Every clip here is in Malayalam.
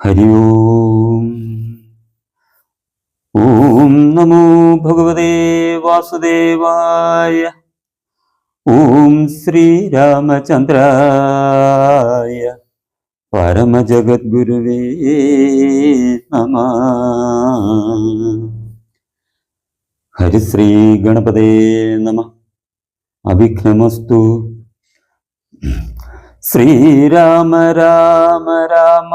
ഹരി ഓം ഓം നമോ ഭഗവതേ വാസുദേവായ ഓം ശ്രീരാമചന്ദ്രായ പരമജഗദ്ഗുരുവേ നമ ഹരിശ്രീ ഗണപതേ നമ അഭിഘ്നമസ്തു ശ്രീരാമ രാമ രാമ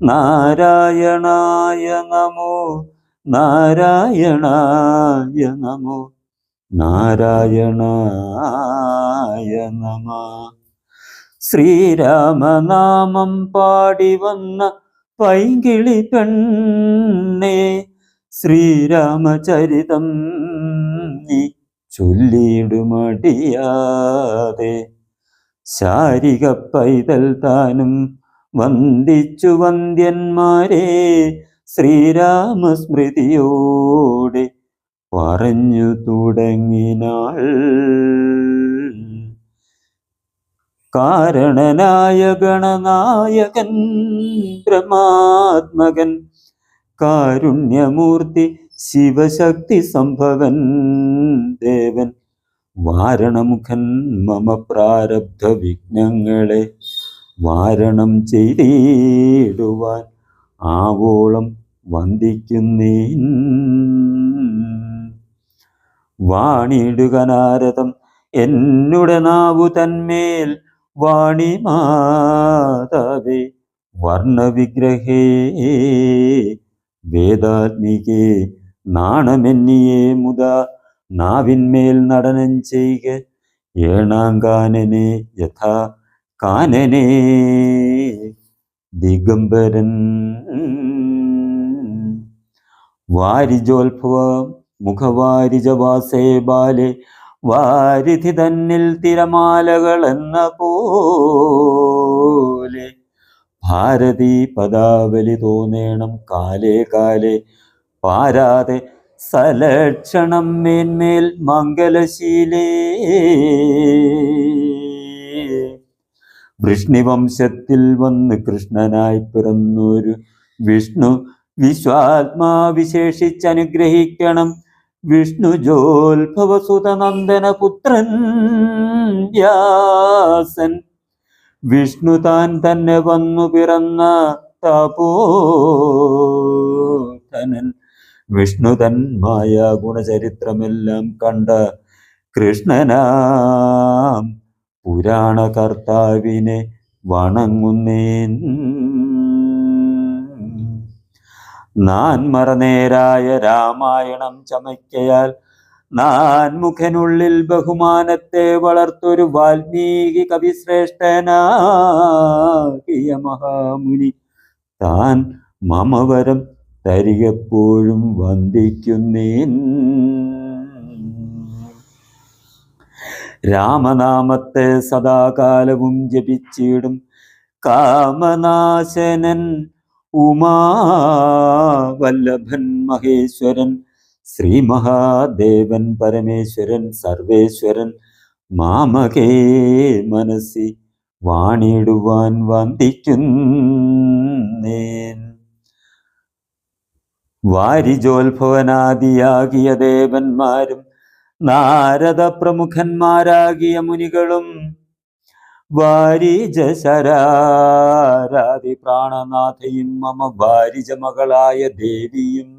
നാരായണായ നമോ നാരായണായ നമോ നാരായണായ നമ. ശ്രീരാമനാമം പാടി വന്ന പൈങ്കിളി പെണ്ണേ ശ്രീരാമചരിതം നീ ചൊല്ലിയിടുമടിയാതെ. ശാരിക പൈതൽ താനും വന്ദിച്ചു വന്ദ്യന്മാരെ ശ്രീരാമസ്മൃതിയോടെ പറഞ്ഞു തുടങ്ങിനാൾ. കാരണനായ ഗണനായകൻ ബ്രഹ്മാത്മകൻ കാരുണ്യമൂർത്തി ശിവശക്തി സംഭവൻ ദേവൻ വാരണമുഖൻ മമ പ്രാരബ്ധ വിഘ്നങ്ങളെ വാരണം ചെയ്തിടുവാൻ ആവോളം വന്ദിക്കുന്നേൻ. വാണിടുക നാരദം എന്നുടെ നാവു തന്മേൽ വാണി മാതാവേ വർണവിഗ്രഹേ വേദാത്മികേ നാണമെന്നിയേ മുത നാവിന്മേൽ നടനം ചെയ്യുക ഏണാങ്കാനനെ യഥാ കാനനെ ദിഗംബരൻ. വാരിജോത്ഭവ മുഖവാരിജവാസേ ബാലെ വാരിധി തന്നിൽ തിരമാലകൾ എന്ന പോലെ. ഭാരതി പദാവലി തോന്നേണം കാലേ കാലേ പാരാതെ സലക്ഷണം മേന്മേൽ മംഗലശീലേ. വൃഷ്ണിവംശത്തിൽ വന്ന് കൃഷ്ണനായി പിറന്നൊരു വിഷ്ണു വിശ്വാത്മാ വിശേഷിച്ചനുഗ്രഹിക്കണം വിഷ്ണു ജോത്ഭവസുതനന്ദന പുത്രൻ വ്യാസൻ. വിഷ്ണു താൻ തന്നെ വന്നു പിറന്ന തപോധനൻ. വിഷ്ണു തന്മായ ഗുണചരിത്രമെല്ലാം കണ്ട കൃഷ്ണനാം പുരാണ കർത്താവിനെ വണങ്ങുന്നേൻ. നാൻ മറനേരായ രാമായണം ചമയ്ക്കയാൽ നാൻ മുഖനുള്ളിൽ ബഹുമാനത്തെ വളർത്തൊരു വാൽമീകി കവിശ്രേഷ്ഠനാകിയ മഹാമുനി. താൻ മമവരം തരികപ്പോഴും വന്ദിക്കുന്നേൻ. രാമനാമത്തെ സദാകാലവും ജപിച്ചിടും കാമനാശനൻ ഉമാവല്ലഭൻ മഹേശ്വരൻ ശ്രീ മഹാദേവൻ പരമേശ്വരൻ സർവേശ്വരൻ മാമകേ മനസ്സി വാണിടുവാൻ വന്ദിക്കുന്നേൻ. വാരിജോത്ഭവനാദിയാകിയ ദേവന്മാരും നാരദ പ്രമുഖന്മാരാകിയ മുനികളും വാരിജശരാരാതി പ്രാണനാഥയും മമ വാരിജ മകളായ ദേവിയും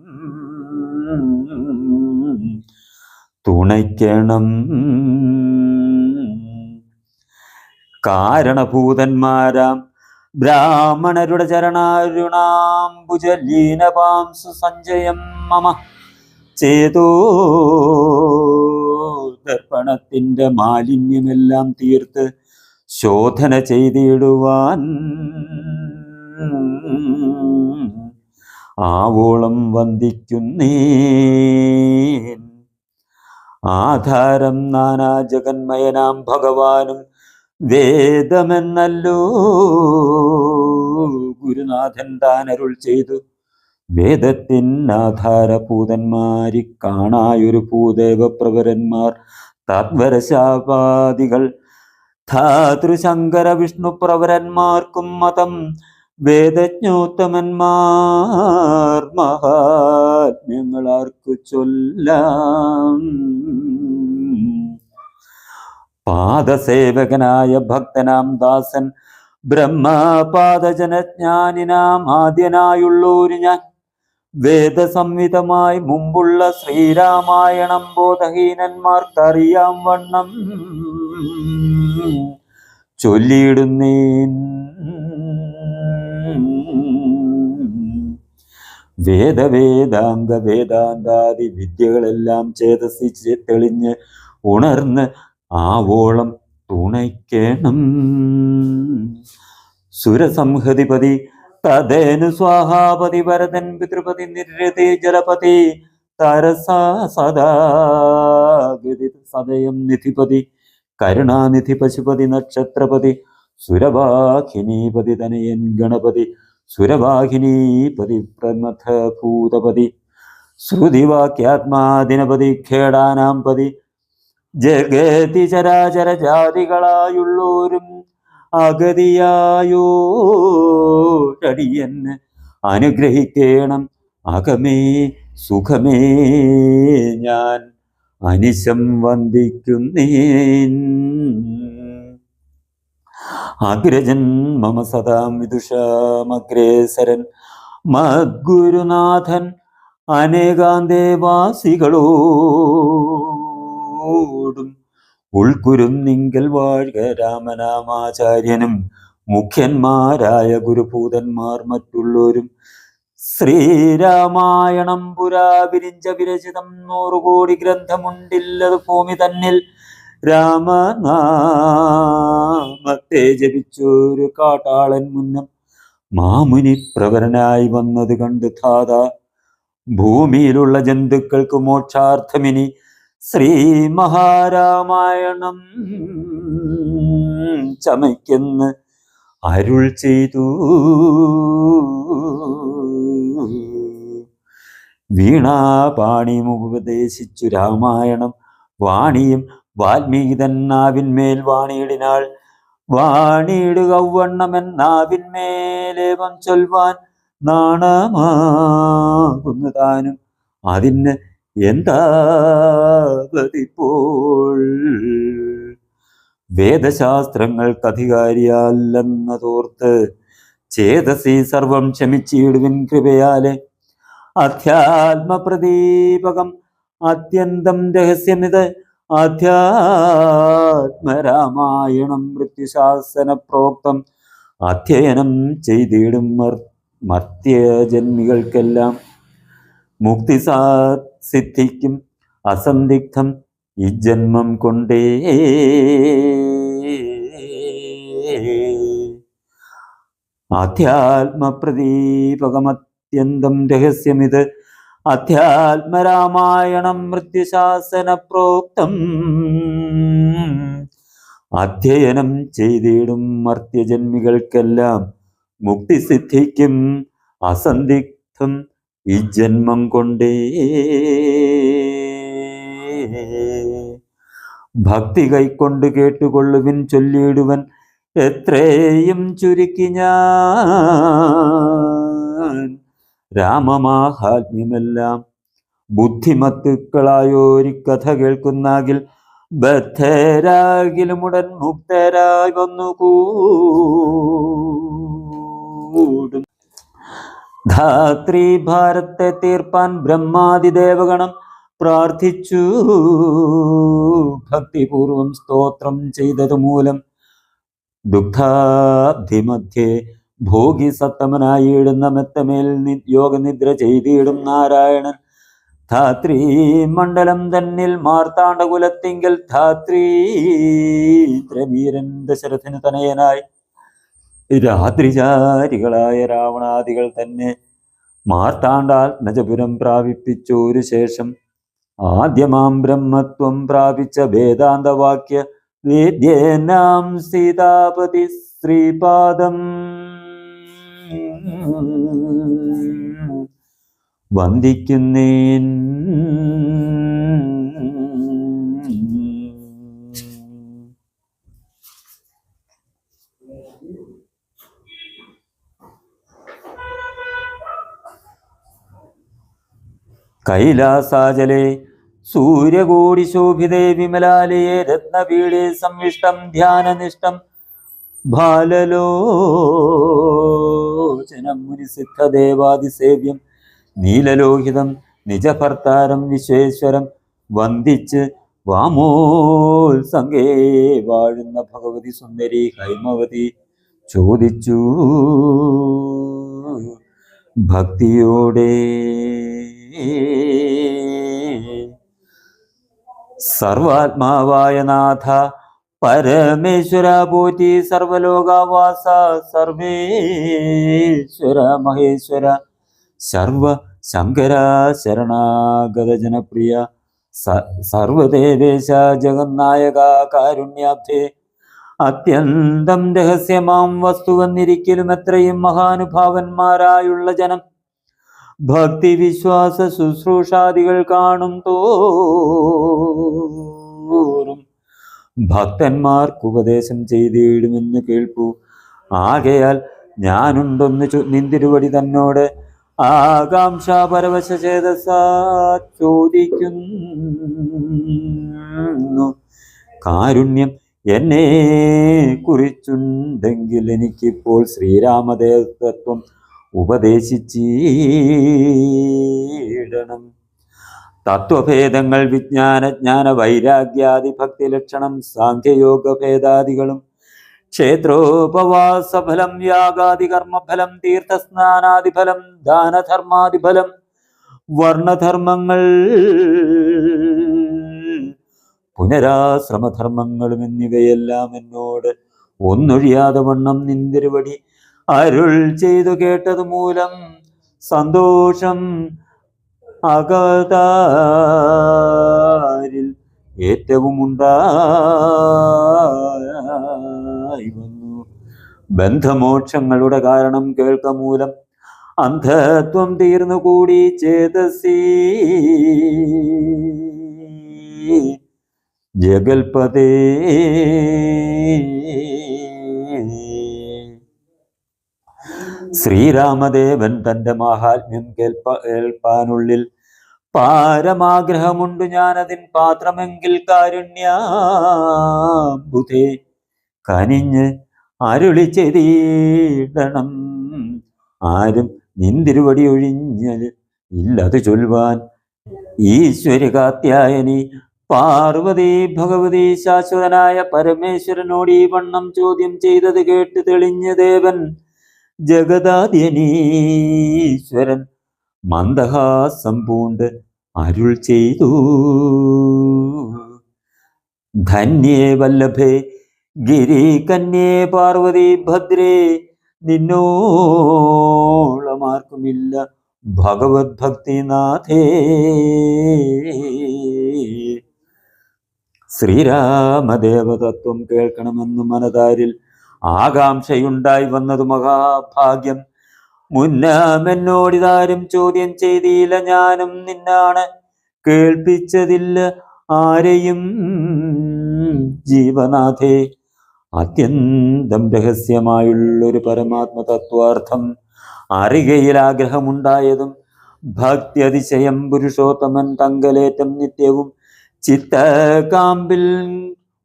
തുണയ്ക്കണം. കാരണഭൂതന്മാരാം ബ്രാഹ്മണരുടെ ചരണാരുണാംബുജലീനപാംസു സഞ്ജയം മമ ചേതോ ദർപ്പണത്തിന്റെ മാലിന്യമെല്ലാം തീർത്ത് ശോധന ചെയ്തിടുവാൻ. ആവോളം വന്ദിക്കുന്നേ ആധാരം നാനാ ജഗന്മയനാം ഭഗവാനും വേദമെന്നല്ലോ. ഗുരുനാഥൻ താനരുൾ ചെയ്തു വേദത്തിൻ ആധാരഭൂതന്മാരി കാണായൊരു ഭൂദേവപ്രവരന്മാർ താത്വരശാപാദികൾ ധാതൃശങ്കര വിഷ്ണുപ്രവരന്മാർക്കും മതം വേദജ്ഞോത്തമന്മാർ മഹാത്മ്യങ്ങളാർക്കു ചൊല്ലാം. പാദസേവകനായ ഭക്തനാം ദാസൻ ബ്രഹ്മപാദജനജ്ഞാനിനാം ആദ്യനായുള്ളൂര് ഞാൻ വേദസംഹിതമായി മുമ്പുള്ള ശ്രീരാമായണം ബോധഹീനന്മാർക്കറിയാം വണ്ണം. ചൊല്ലിയിടുന്നേൻ. വേദവേദാന്ത വേദാന്താദി വിദ്യകളെല്ലാം ചേതസിച്ച് തെളിഞ്ഞ് ഉണർന്ന് ആവോളം തുണയ്ക്കണം. സുരസംഹതിപതി തദേനു സ്വാഹാപതി ഭരതൻ പിതൃപതി നിരതി ജലപതി തരസാ സദാ സദയം നിധിപതി കരുണാനിധി പശുപതി നക്ഷത്രപതി സുരവാഹിനീപതി തനയൻ ഗണപതി സുരവാഹിനീപതി പ്രമഥ ഭൂതപതി ശ്രുതിവാക്യാത്മാദിനപതി ഖേടാനാം പതി ജഗതി ചരാചര ജാതികളായുള്ളോരും അഗതിയായോരടിയന് അനുഗ്രഹിക്കണം. അകമേ സുഖമേ ഞാൻ അനിശം വന്ദിക്കുന്നേൻ. അഗ്രജൻ മമ സദാം വിദുഷമഗ്രേസരൻ മദ്ഗുരുനാഥൻ അനേകാന്തേവാസികളോടും ഉൾക്കുരുന്നിങ്കൽ വാഴ്ക രാമനാമാചാര്യനും മുഖ്യന്മാരായ ഗുരുഭൂതന്മാർ മറ്റുള്ളവരും. ശ്രീരാമായണം പുരാ വിരിഞ്ച വിരചിതം നൂറുകോടി ഗ്രന്ഥമുണ്ടില്ലത് ഭൂമി തന്നിൽ. രാമനാമത്തെ ജപിച്ചൊരു കാട്ടാളൻ മുന്നം മാമുനി പ്രവരനായി വന്നത് കണ്ട് ധാത. ഭൂമിയിലുള്ള ജന്തുക്കൾക്ക് മോക്ഷാർത്ഥമിനി ശ്രീ മഹാരാമായണം ചമയ്ക്കെന്ന് അരുൾ ചെയ്തു. വീണാപാണി ഉപദേശിച്ചു രാമായണം. വാണിയും വാൽമീകിതൻ നാവിന്മേൽ വാണിയിടിനാൾ. വാണിയിടുക വം ചൊൽവാൻ നാണമാകുന്നതാനും അതിന് എന്താ വേദശാസ്ത്രങ്ങൾ വേദശാസ്ത്രങ്ങൾക്ക് അധികാരിയല്ലെന്നതോർത്ത് ചേതസി സർവം ക്ഷമിച്ചിടുവിൻ കൃപയാലെ അധ്യാത്മപ്രദീപകം അത്യന്തം രഹസ്യമിത് അധ്യാത്മരാമായണം മൃത്യുശാസന പ്രോക്തം അധ്യയനം ചെയ്തിടും മർ- മർത്യജന്മികൾക്കെല്ലാം. മുക്തി സാ സിദ്ധിക്കും അസന്ദിഗ്ധം ഈ ജന്മം കൊണ്ടേ. ആധ്യാത്മപ്രദീപകമത്യന്തം രഹസ്യമിത് അധ്യാത്മരാമായണം മൃത്യുശാസന പ്രോക്തം അധ്യയനം ചെയ്തിടും മർത്യജന്മികൾക്കെല്ലാം മുക്തി സിദ്ധിക്കും അസന്ദിഗ്ധം ഈ ജന്മം കൊണ്ടേ ഭക്തി കൈക്കൊണ്ട് കേട്ടുകൊള്ളുവിൻ ചൊല്ലിയിടുവൻ എത്രയും ചുരുക്കി ഞാൻ. രാമമാഹാത്മ്യമെല്ലാം ബുദ്ധിമത്തുക്കളായോരി കഥ കേൾക്കുന്നാകിൽ ബദ്ധരാകിലുമുടൻ മുക്തരായി വന്നുകൂടും. ധാത്രി ഭാരത്തെ തീർപ്പാൻ ബ്രഹ്മാതിദേവഗണം പ്രാർത്ഥിച്ചു. ഭക്തിപൂർവം സ്തോത്രം ചെയ്തതു മൂലം ദുഃഖാബ്ധിമധ്യേ ഭോഗി സത്തമനായിടുന്ന മെത്തമേൽ യോഗനിദ്ര ചെയ്തിടും നാരായണൻ. ധാത്രി മണ്ഡലം തന്നിൽ മാർത്താണ്ഡകുലത്തിങ്കൽ ധാത്രീ ത്രവീരൻ ദശരഥന് തനയനായി. രാത്രിചാരികളായ രാവണാദികൾ തന്നെ മാർത്താണ്ഡാത്മജപുരം പ്രാപിപ്പിച്ചോരു ശേഷം ആദ്യമാം ബ്രഹ്മത്വം പ്രാപിച്ച വേദാന്തവാക്യ വേദ്യനാം സീതാപതി ശ്രീപാദം. വന്ദിക്കുന്നേൻ. കൈലാസാചലെ സൂര്യകോടി ശോഭിതേ വിമലാലയെ രത്നപീഠേ സംവിഷ്ടം ധ്യാനനിഷ്ടം ബാലലോചനം മുനിസിദ്ധദേവാദിസേവ്യം നീലലോഹിതം നിജഭർത്താരം വിശ്വേശ്വരം വന്ദിച്ച് വാമോത്സംഗേ വാഴുന്ന ഭഗവതി സുന്ദരി ഹൈമവതി ചോദിച്ചു. ഭക്തിയോടെ സർവാത്മാവായ നാഥ പരമേശ്വര പോറ്റി സർവലോകാവാസ സർവേശ്വര മഹേശ്വര സർവ ശങ്കര ശരണാഗത ജനപ്രിയ സർവദേവേശ ജഗന്നായക കാരുണ്യാബ്ധേ. അത്യന്തം രഹസ്യമാം വസ്തുവന്നിരിക്കലും എത്രയും മഹാനുഭാവന്മാരായുള്ള ജനം ഭക്തി വിശ്വാസ ശുശ്രൂഷാദികൾ കാണും തോറും. ഭക്തന്മാർക്ക് ഉപദേശം ചെയ്തിടുമെന്ന് കേൾപ്പു. ആകയാൽ ഞാനുണ്ടൊന്ന് നിന്തിരുവടി തന്നോട് ആകാംക്ഷ പരവശ ചേതസ ചോദിക്കുന്നു. കാരുണ്യം എന്നെ കുറിച്ചുണ്ടെങ്കിൽ എനിക്കിപ്പോൾ ശ്രീരാമദേവത്വം ഉപദേശിച്ചിടണം. തത്വഭേദങ്ങൾ വിജ്ഞാന ജ്ഞാന വൈരാഗ്യാദി ഭക്തി ലക്ഷണം സാഖ്യയോഗ ഭേദാദികളും ക്ഷേത്രോപവാസഫലം യാഗാദി കർമ്മഫലം തീർത്ഥസ്നാനാദിഫലം ദാനധർമാദിഫലം വർണധർമ്മങ്ങൾ പുനരാശ്രമധർമ്മങ്ങളും എന്നിവയെല്ലാം എന്നോട് ഒന്നൊഴിയാതെ വണ്ണം നിന്തിരുവടി അരുൾ ചെയ്തു കേട്ടത് മൂലം സന്തോഷം അകതാരിൽ ഏറ്റവും ഉണ്ടായി വന്നു. ബന്ധമോക്ഷങ്ങളുടെ കാരണം കേൾക്ക മൂലം അന്ധത്വം തീർന്നുകൂടി ചേതസി. ജഗൽപതേ. ശ്രീരാമദേവൻ തന്റെ മാഹാത്മ്യം കേൾപ്പ കേൾപ്പാനുള്ളിൽ പാരമാഗ്രഹമുണ്ടു ഞാനതിൻ പാത്രമെങ്കിൽ കാരുണ്യാബുധേ. കനിഞ്ഞ് അരുളി ചെയ്തിടണം ആരും നിന്തിരുവടി ഒഴിഞ്ഞ് ഇല്ലത് ചൊൽവാൻ ഈശ്വരി കാത്യായനി പാർവതി ഭഗവതി ശാശ്വതനായ പരമേശ്വരനോട് ഈ വണ്ണം ചോദ്യം ചെയ്തത് കേട്ട് തെളിഞ്ഞ ദേവൻ ജഗദാദ്യനീശ്വരൻ മന്ദഹാസം പൂണ്ട് അരുൾ ചെയ്തു. ധന്യേ വല്ലഭേ ഗിരി കന്യേ പാർവതി ഭദ്രേ നിന്നോളമാർക്കുമില്ല ഭഗവത് ഭക്തിനാഥേ ശ്രീരാമദേവതത്വം കേൾക്കണമെന്ന് മനതാരിൽ ആകാംക്ഷയുണ്ടായി വന്നത് മഹാഭാഗ്യം. മുന്നാമെന്നോടിതാരും ചോദ്യം ചെയ്തില്ല ഞാനും നിന്നാണ് കേൾപ്പിച്ചതില്ല. ആരെയും? ജീവനാഥേ. അത്യന്തം രഹസ്യമായുള്ളൊരു പരമാത്മ തത്വാർത്ഥം അറികയിൽ ആഗ്രഹമുണ്ടായതും ഭക്തി അതിശയം പുരുഷോത്തമൻ തങ്കലേറ്റം നിത്യവും ചിത്തകാമ്പിൽ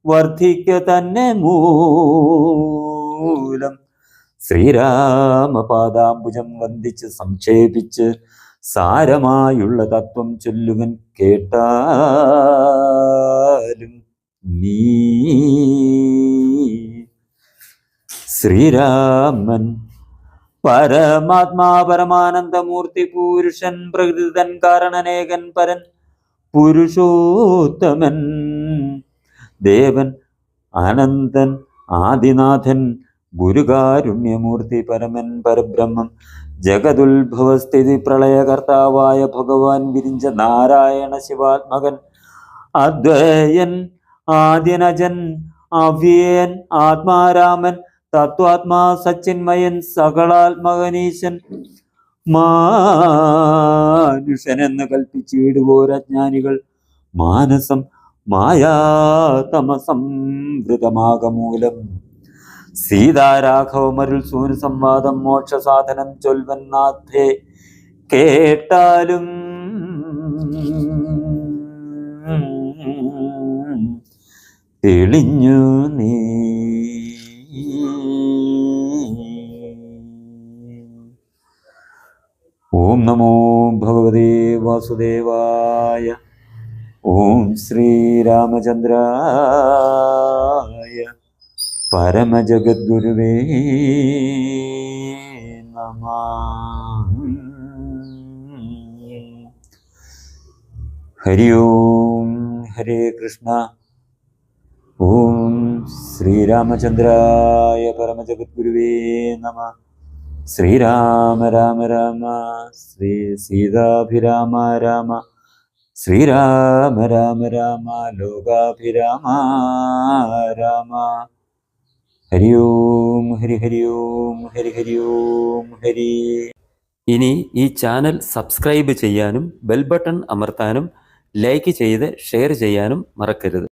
വർദ്ധിക്ക തന്നെ മൂലം. ശ്രീരാമപാദാംബുജം വന്ദിച്ച് സംക്ഷേപിച്ച് സാരമായുള്ള തത്വം ചൊല്ലുകൻ കേട്ടാലും നീ. ശ്രീരാമൻ പരമാത്മാ പരമാനന്ദമൂർത്തി പുരുഷൻ പ്രകൃതിതൻ കാരണനേകൻ പരൻ പുരുഷോത്തമൻ. ദേവൻ അനന്തൻ ആദിനാഥൻ ഗുരുകാരുണ്യമൂർത്തി പരമൻ പരബ്രഹ്മം ജഗതുത്ഭവസ്ഥിതി പ്രളയകർത്താവായ ഭഗവാൻ വിരിഞ്ച നാരായണ ശിവാത്മകൻ അദ്വയൻ ആദിനജൻ അവ്യയൻ ആത്മാരാമൻ തത്വാത്മാ സച്ചിന്മയൻ സകളാത്മകനീശൻ മാനുഷൻ എന്ന് കൽപ്പിച്ചിടുവോരജ്ഞാനികൾ മായാതമസംവൃതമാകമൂലം. സീതാരാഘവമരുൾ സൂന സംവാദം മോക്ഷസാധനം ചൊൽവൻ നാഥേ കേട്ടാലും തെളിഞ്ഞു നീ. ഓം നമോ ഭഗവതേ വാസുദേവായ ഓം ശ്രീരാമചന്ദ്രായ പരമജഗദ്ഗുരുവേ നമ. ഹരി ഓം ഹരേ കൃഷ്ണ. ഓം ശ്രീരാമചന്ദ്രായ പരമജഗദ്ഗുരുവേ നമ. ശ്രീരാമ രാമ രാമ. ശ്രീ സീതാഭിരാമ രാമ. ശ്രീരാമ രാമ രാമ ലോകാഭിരാമ രാമ. ഹരി ഓം ഹരി ഹരി ഓം ഹരി ഹരി ഓം ഹരി. ഇനി ഈ ചാനൽ സബ്സ്ക്രൈബ് ചെയ്യാനും ബെൽ ബട്ടൺ അമർത്താനും ലൈക്ക് ചെയ്ത് ഷെയർ ചെയ്യാനും മറക്കരുത്.